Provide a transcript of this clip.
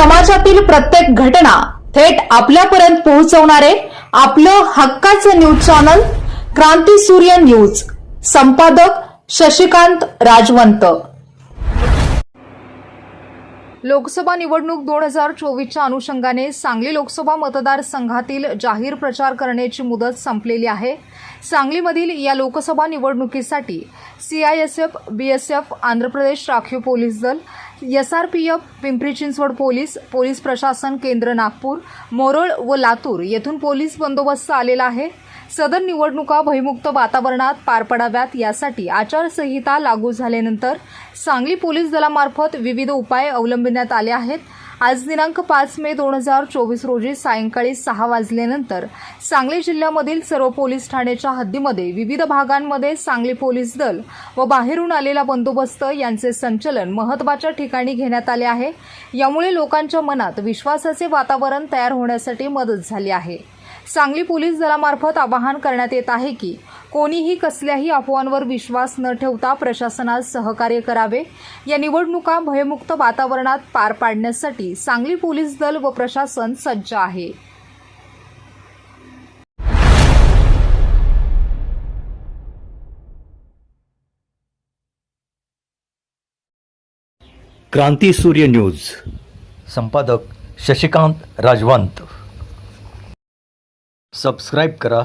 समाजातील प्रत्येक घटना थेट आपल्यापर्यंत पोहोचवणारे आपलं हक्काचं न्यूज चॅनल क्रांती सूर्य न्यूज. संपादक शशिकांत राजवंत. लोकसभा निवडणूक दोन हजार चोवीसच्या अनुषंगाने सांगली लोकसभा मतदारसंघातील जाहीर प्रचार करण्याची मुदत संपलेली आहे. सांगलीमधील या लोकसभा निवडणुकीसाठी C I S F B S F Andhra Pradesh राखीव पोलीस दल S R P F Pimpri Chinchwad police police प्रशासन केंद्र नागपूर मोरोळ व लातूर येथून पोलीस बंदोबस्त आलेला आहे. सदर निवडणुका भयमुक्त वातावरणात पार पडाव्यात यासाठी आचारसंहिता लागू झाल्यानंतर सांगली पोलीस दलामार्फत विविध उपाय अवलंबण्यात आले आहेत. आज दिनांक पाच मे दोन हजार चोवीस रोजी सायंकाळी सहा वाजल्यानंतर सांगली जिल्ह्यामधील सर्व पोलीस ठाण्याच्या हद्दीमध्ये विविध भागांमध्ये सांगली पोलीस दल व बाहेरून आलेला बंदोबस्त यांचे संचलन महत्त्वाच्या ठिकाणी घेण्यात आले आहे. यामुळे लोकांच्या मनात विश्वासाचे वातावरण तयार होण्यासाठी मदत झाली आहे. सांगली पोलीस दलामार्फत आवाहन करण्यात येत आहे की कोणीही कसल्याही अफवांवर विश्वास न ठेवता प्रशासनास सहकार्य करावे. या निवडणुका भयमुक्त वातावरणात पार पाडण्यासाठी सांगली पोलीस दल व प्रशासन सज्ज आहे. क्रांती सूर्य न्यूज. संपादक शशिकांत राजवंत. सबस्क्राईब करा.